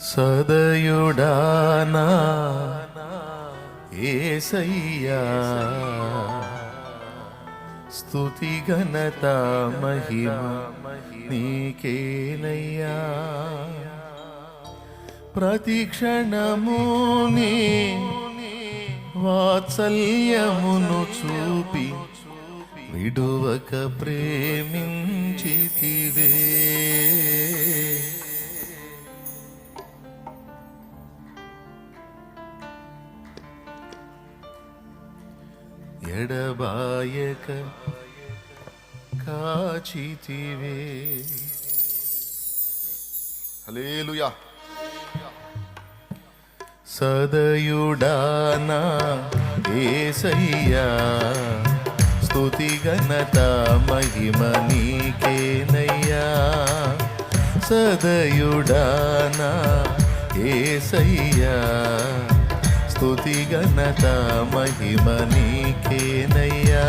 సదయుడానా ఏసయ్యా. స్థుతి ఘనత మహిమ నీకేనయ్యా. ప్రతిక్షణము నీ వాత్సల్యమును చూపి విడువక ప్రేమించితివే. ఎడబాయక కాచితివే. హలేలుయా సదయుడానా ఏసయ్యా స్తుతి ఘనత మహిమ నీకేనయ్యా. సదయుడానా ఏసయ్యా స్థుతి ఘనత మహిమ నీకేనయ్యా.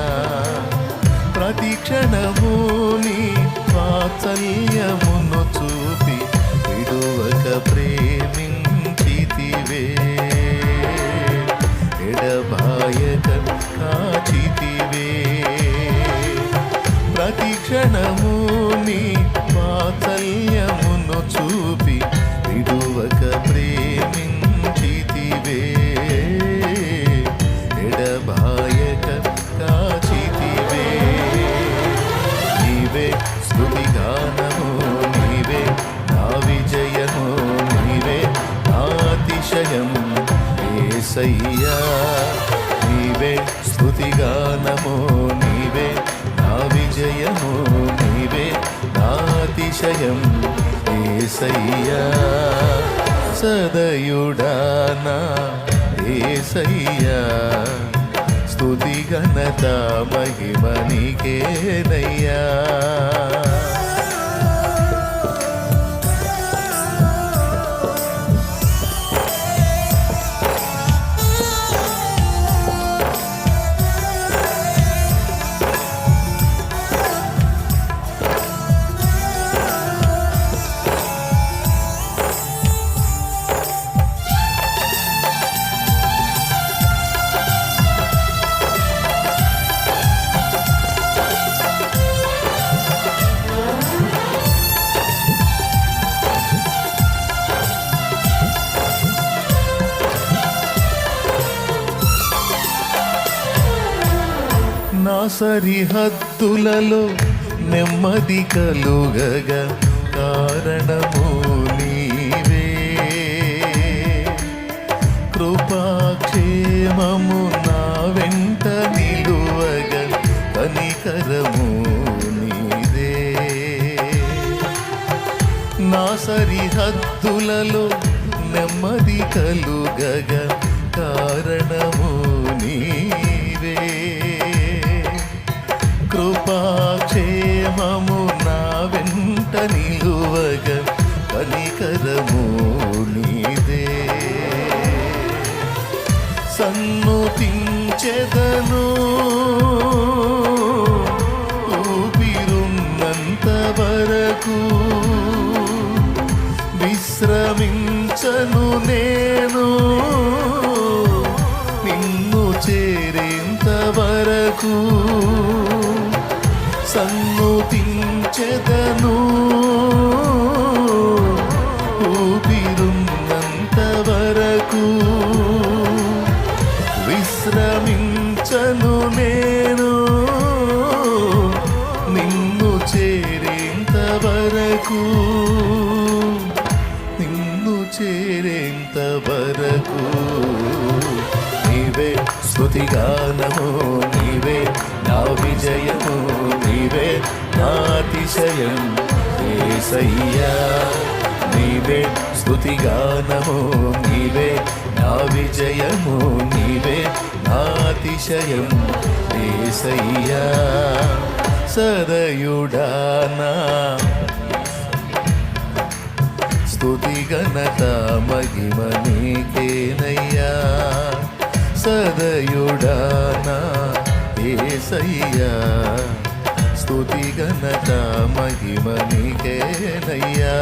ప్రతి క్షణము నీ వాత్సల్యమును చూ నీవే స్తుతి నీవే నా విజయము నీవే నా అతిశయం ఏసయ్యా. సదయుడానా ఏసయ్యా. స్థుతి ఘనత మహిమనికేనయ్యా సరిహద్దులలో నెమ్మది కలుగగా కారణము నీవే. కృపాక్షేమము నా వెంట నిలువగా కనికరము నీదే. నా సరిహద్దులలో నెమ్మది కలుగగా కారణము కృపాక్షేమము నా వెంట నిలువగ కనికరము నీదే. సన్నుతించెదను ఊపిరున్నంత వరకు విశ్రమించను నేను. నిన్ను చేరేంత వరకు సన్నుతించెదను నీవే నీవే నా విజయము నీవే నా అతిశయం ఏసయ్యా. నీవే స్తుతిగానము నీవే నా విజయము నీవే నా అతిశయం ఏసయ్యా. సదయుడానా స్తుతి ఘనత మహిమ నీకేనయ్యా. సదయుడానా ఏసయ్యా స్తుతి ఘనత మహిమ నీకేనయ్యా.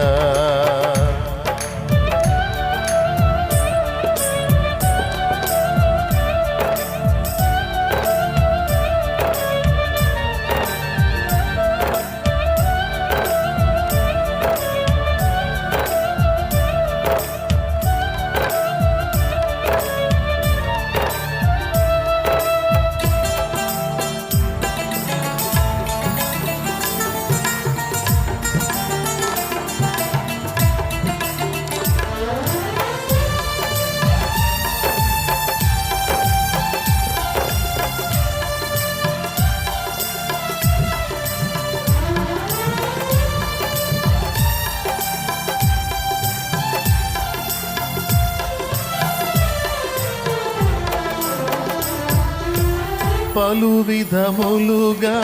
పలు విధములుగా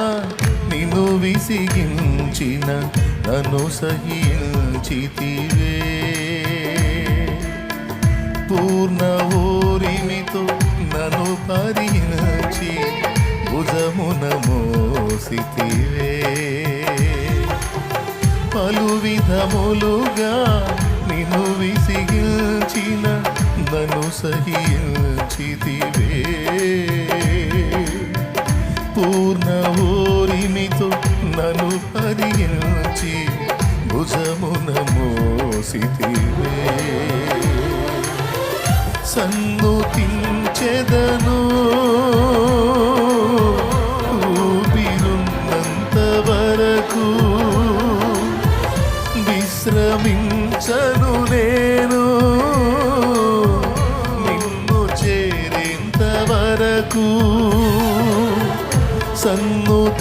నిన్ను విసిగించిన నన్ను సహించితివే. పూర్ణ ఊరిమితో నన్ను భరించి భుజమున మోసితివే. పలు విధములుగా నిన్ను విసిగించిన నన్ను సహించితివే. పూర్ణ ఊరిమితో నను హరించి భుజమున మోసితివే. సన్నుతించెదను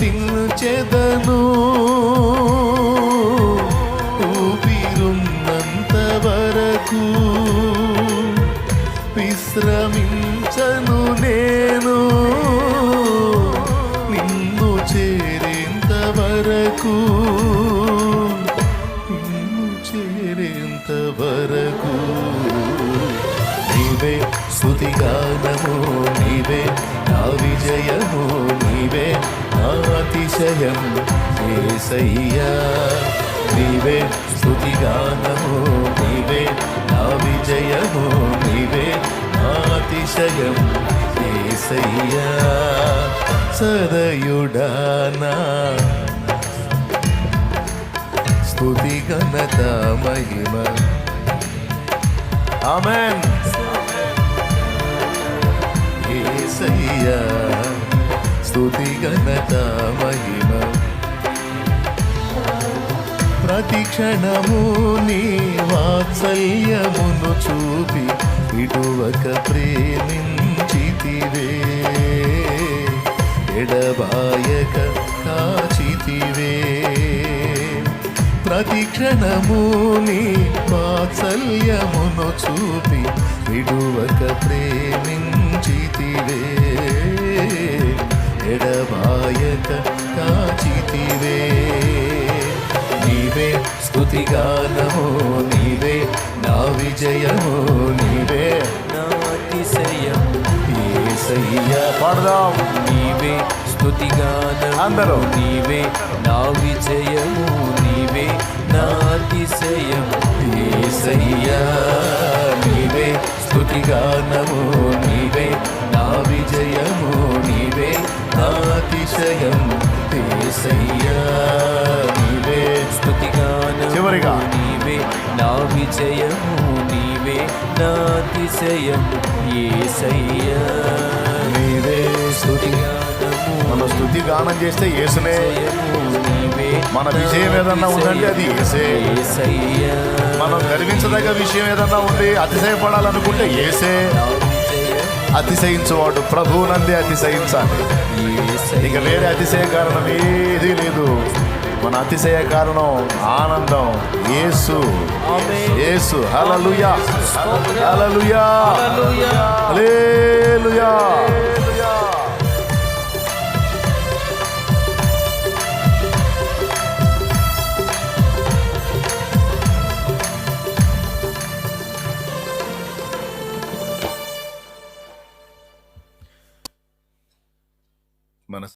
సన్నుతించెదను ఊపిరున్నంత వరకు విశ్రమించను నేను. నిన్ను చేరేంత వరకు నిన్ను చేరేంత వరకు. నీవే స్థుతిగానము నీవే నా విజయము. అతిశయం ఏసయ్యా నీవే స్థుతిగానము నీవే నా విజయము నీవే నాతిశయం ఏసయ్యా సదయుడానా స్థుతి ఘనత మహిమ. ఆమెన్. ఏసయ్యా. స్తుతి ఘనత మహిమ. ప్రతి క్షణము నీ వాత్సల్యమును చూపి ఇటువక ప్రేమించితివే. ఎడబాయక కాచితివే. ప్రతి క్షణము నీ వాత్సల్యమును చూపి విడువక ప్రేమించితివే. ఎడబాయక కాచితివే నీవే స్తుతిగానము నీవే నా విజయము నీవే నా అతిశయం. ఏసయ్యా పాడదాం. నీవే స్తుతిగానము అందరూ. నీవే నా విజయము నీవే నా అతిశయం. ఏసయ్యా నీవే స్తుతిగానము నీవే నా విజయము నీవే అతిశయం ఏసయ్యా నీవే స్తుతిగానము చివరిగా. నీవే నా విజయము నీవే నా అతిశయం యేసయ్యా నీవే మన స్థుతి గానం చేస్తే నీవే మన విజయం ఏదన్నా ఉందంటే అది యేసే. యేసయ్యా మనం గర్వించదగ్గ విషయం ఏదన్నా ఉంది అతిశయపడాలనుకుంటే ఏసే అతిశయించువాడు. ప్రభువు నందే అతిశయించాలి. ఇక వేరే అతిశయ కారణం ఏదీ లేదు. మన అతిశయ కారణం ఆనందం. యేసు. హల్లెలూయా. హల్లెలూయా. హల్లెలూయా. హల్లెలూయా.